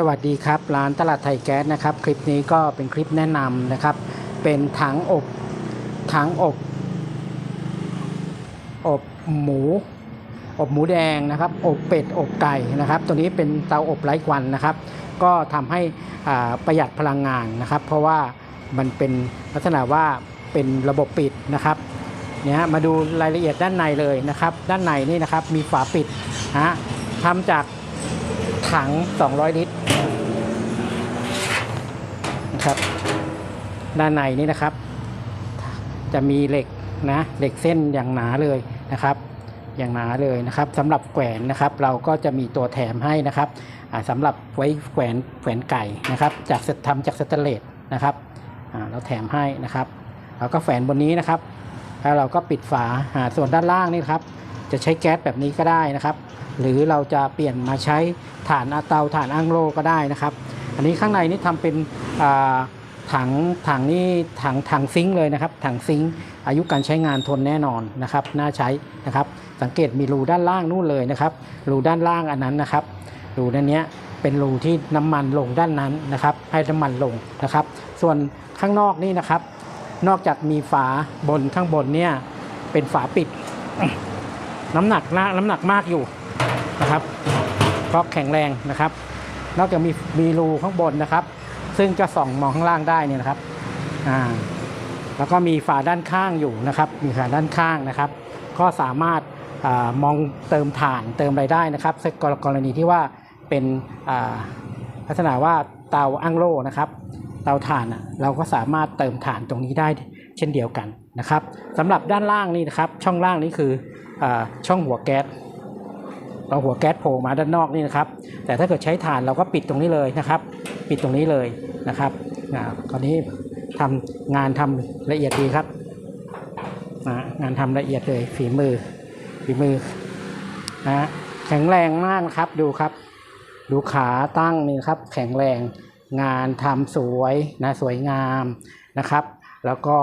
สวัสดีครับ ร้านตลาดไทยแก๊สนะครับ คลิปนี้ก็เป็นคลิปแนะนำนะครับ เป็นถังอบถังอบอบหมู อบหมูแดงนะครับ อบเป็ดอบไก่นะครับ ตัวนี้เป็นเตาอบไร้ควันนะครับ ก็ทำให้ประหยัดพลังงานนะครับ เพราะว่ามันเป็นลักษณะว่าเป็นระบบปิดนะครับเนี่ยมาดูรายละเอียดด้านในเลยนะครับ ด้านในนี่นะครับมีฝาปิดนะฮะทำจากถัง 200 ลิตร นะครับ ด้านในนี่นะครับ จะมีเหล็กนะเหล็กเส้นอย่างหนาเลยนะครับ อย่างหนาเลยนะครับสำหรับแขวนนะครับ เราก็จะมีตัวแถมให้นะครับอ่าสำหรับไว้แขวนแขวนไก่นะครับ จากทำจากสแตนเลสนะครับเราแถมให้นะครับเราก็แฝนบนนี้นะครับ แล้วเราก็ปิดฝาส่วนด้านล่างนี่ครับ จะใช้แก๊สแบบนี้ก็ได้นะครับ หรือเราจะเปลี่ยนมาใช้ถ่านเตาถ่านอังโลก็ได้นะครับ อันนี้ข้างในนี่ทำเป็นถังถังนี่ถังถังซิงค์เลยนะครับ ถังซิงค์อายุการใช้งานทนแน่นอนนะครับ น่าใช้นะครับ สังเกตมีรูด้านล่างนู่นเลยนะครับ รูด้านล่างอันนั้นนะครับ รูด้านเนี้ยเป็นรูที่น้ำมันลงด้านนั้นนะครับ ให้น้ำมันลงนะครับ ส่วนข้างนอกนี่นะครับ นอกจากมีฝาบนข้างบนเนี่ยเป็นฝาปิด น้ำหนักนะน้ำหนักมากอยู่นะครับเพราะแข็งแรงนะครับ นอกจากมีมีรูข้างบนนะครับ ซึ่งจะส่องมองข้างล่างได้เนี่ยนะครับอ่าแล้วก็มีฝาด้านข้างอยู่นะครับ มีฝาด้านข้างนะครับ ก็สามารถอมองเติมถ่านเติมอะไรได้นะครับกรณีที่ว่าเป็นอ่าลักษณะว่าเตาอั้งโล่นะครับเตาถ่านเราก็สามารถเติมถ่านตรงนี้ได้เช่นเดียวกันนะครับสำหรับด้านล่างนี่นะครับ ช่องล่างนี้คืออช่องหัวแก๊ส เราหัวแก๊สโผล่มาด้านนอกนี่นะครับ แต่ถ้าเกิดใช้ถ่านเราก็ปิดตรงนี้เลยนะครับ ปิดตรงนี้เลยนะครับอ่าคราวนี้ทำงานทำละเอียดดีครับนะงานทำละเอียดเลยฝีมือฝีมือนะแข็งแรงมากครับดูครับ ดูขาตั้งนี่ครับ แข็งแรงงานทำสวยนะสวยงามนะครับ แล้วก็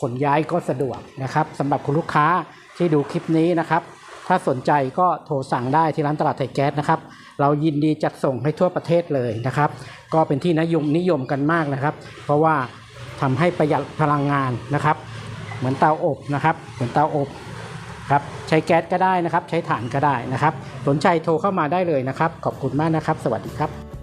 ขนย้ายก็สะดวกนะครับสำหรับคุณลูกค้าที่ดูคลิปนี้นะครับ ถ้าสนใจก็โทรสั่งได้ที่ร้านตลาดไทยแก๊สนะครับ เรายินดีจัดส่งให้ทั่วประเทศเลยนะครับ ก็เป็นที่นิยมนิยมกันมากนะครับ เพราะว่าทำให้ประหยัดพลังงานนะครับ เหมือนเตาอบนะครับ เหมือนเตาอบครับใช้แก๊สก็ได้นะครับ ใช้ถ่านก็ได้นะครับ สนใจโทรเข้ามาได้เลยนะครับ ขอบคุณมากนะครับ สวัสดีครับ